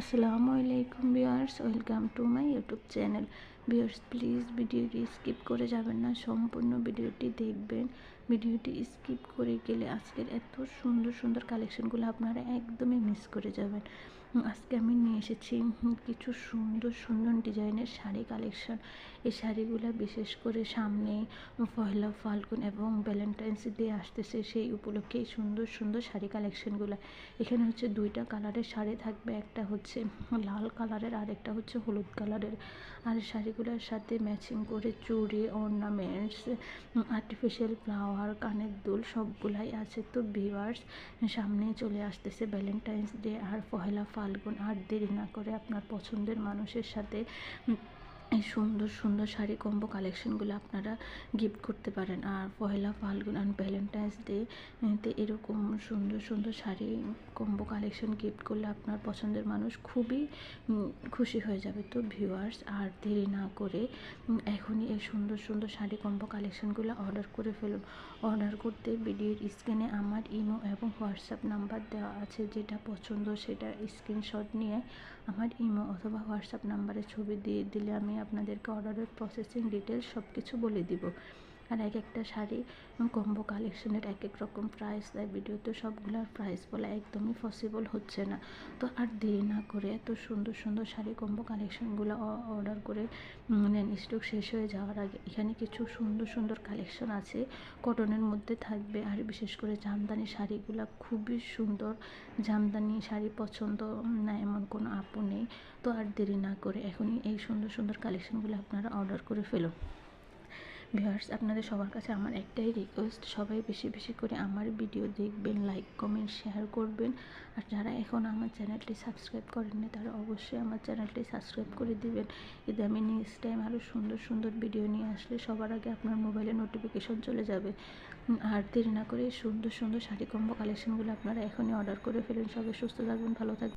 আসসালামু আলাইকুম viewers, welcome to my YouTube channel. Viewers, please ভিডিওটি স্কিপ করে যাবেন না, সম্পূর্ণ ভিডিওটি দেখবেন। ভিডিওটি স্কিপ করে গেলে আজকের এত সুন্দর সুন্দর কালেকশনগুলো আপনারা একদমই মিস করে যাবেন। আজকে আমি নিয়ে এসেছি কিছু সুন্দর সুন্দর ডিজাইনের শাড়ি কালেকশন। এই শাড়িগুলো বিশেষ করে সামনে পয়লা ফাল্গুন এবং ভ্যালেন্টাইন্স ডে আসতেছে, সেই উপলক্ষে সুন্দর সুন্দর শাড়ি কালেকশনগুলো। এখানে হচ্ছে দুইটা কালারের শাড়ি থাকবে, একটা হচ্ছে লাল কালারের আর একটা হচ্ছে হলুদ কালারের। আর শাড়িগুলোর সাথে ম্যাচিং করে চুড়ি অর্নামেন্টস আর্টিফিশিয়াল ফ্লাওয়ার কানের দুল সবগুলাই আছে। তো ভিওয়ার্স সামনে চলে আসতেছে ভ্যালেন্টাইন্স ডে আর পহেলা ফাল্গুন। আর দেরি না করে আপনার পছন্দের মানুষের সাথে এই সুন্দর সুন্দর শাড়ি কম্বো কালেকশনগুলো আপনারা গিফট করতে পারেন। আর পয়লা ফাল্গুন আর ভ্যালেন্টাইন্স ডে তে এরকম সুন্দর সুন্দর শাড়ি কম্বো কালেকশন গিফট করলে আপনার পছন্দের মানুষ খুবই খুশি হয়ে যাবে। তো ভিউয়ার্স আর দেরি না করে এখনই এই সুন্দর সুন্দর শাড়ি কম্বো কালেকশনগুলো অর্ডার করে ফেলুন। অর্ডার করতে ভিডিওর স্ক্রিনে আমার ইমো এবং হোয়াটসঅ্যাপ নাম্বার দেওয়া আছে। যেটা পছন্দ সেটা স্ক্রিনশট নিয়ে আমার ইমো অথবা হোয়াটসঅ্যাপ নাম্বারে ছবি দিয়ে দিলে আমি আপনাদেরকে অর্ডারের প্রসেসিং ডিটেলস সব কিছু বলে দিব। আর এক একটা শাড়ি কম্বো কালেকশনের এক এক রকম প্রাইস দেয়। ভিডিওতে সবগুলোর প্রাইস বলা একদমই পসিবল হচ্ছে না। তো আর দেরি না করে এত সুন্দর সুন্দর শাড়ি কম্বো কালেকশনগুলো অর্ডার করে নেন স্টক শেষ হয়ে যাওয়ার আগে এখানে কিছু সুন্দর সুন্দর কালেকশন আছে। কটনের মধ্যে থাকবে আর বিশেষ করে জামদানি শাড়িগুলো খুবই সুন্দর। জামদানি শাড়ি পছন্দ না এমন কোনো আপু নেই। তো আর দেরি না করে এখনই এই সুন্দর সুন্দর কালেকশনগুলো আপনারা অর্ডার করে ফেলুন ভিউয়ার্স, আপনাদের সবার কাছে আমার একটাই রিকোয়েস্ট সবাই বেশি বেশি করে আমার ভিডিও দেখবেন লাইক কমেন্ট শেয়ার করবেন। আর যারা এখন আমার চ্যানেলটি সাবস্ক্রাইব করেননি, তারা অবশ্যই আমার চ্যানেলটি সাবস্ক্রাইব করে দিবেন। এতে আমি নেক্সট টাইম আরও সুন্দর সুন্দর ভিডিও নিয়ে আসলে সবার আগে আপনার মোবাইলে নোটিফিকেশন চলে যাবে। আর দেরি না করে সুন্দর সুন্দর শাড়ি কম্বো কালেকশনগুলো আপনারা এখনই অর্ডার করে ফেলুন। সবাই সুস্থ থাকবেন, ভালো থাকবেন।